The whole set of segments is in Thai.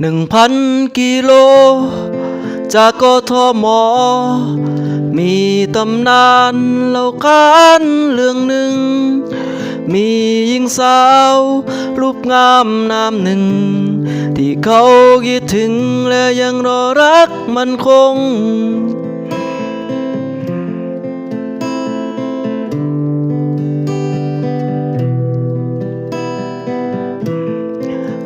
หนึ่งพันกิโล จากกทม มีตำนานเล่าขานเรื่องหนึ่ง มีหญิงสาว รูปงามนามหนึ่ง ที่เขาคิดถึงและยังรอรักมันคง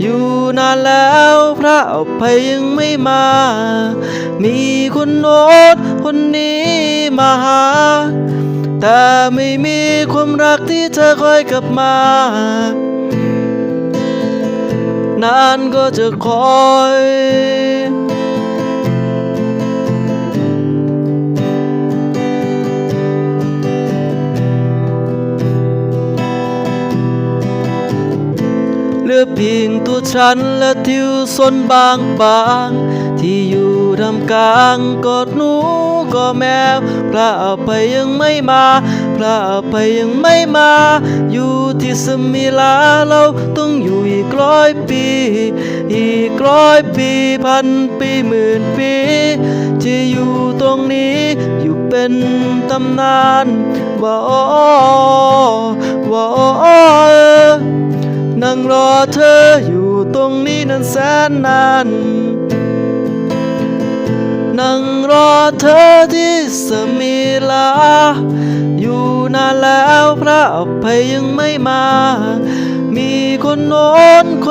อยู่นานแล้วพระอภัยยังไม่มา มีคนโน้ตคนนี้มาหา แต่ไม่มีความรักที่เธอคอยกลับมานานก็จะคอย อเพียงตัวฉันและทิวสนบางบางๆที่อยู่ทำกลางกอดหนูก็แมวพระอภัยยังไม่มาพระอภัยยังไม่มา อยู่ที่สมิลาเราต้องอยู่อีกร้อยปี อีกร้อยปีพันปีหมื่นปีจะอยู่ตรงนี้อยู่เป็นตำนานว่าอ้อว่า เธออยู่ตรงนี้นั้นแสนนานนั่งรอเธอที่สมิลา อยู่นานแล้วพระอภัยยังไม่มา มีคนโน้นคน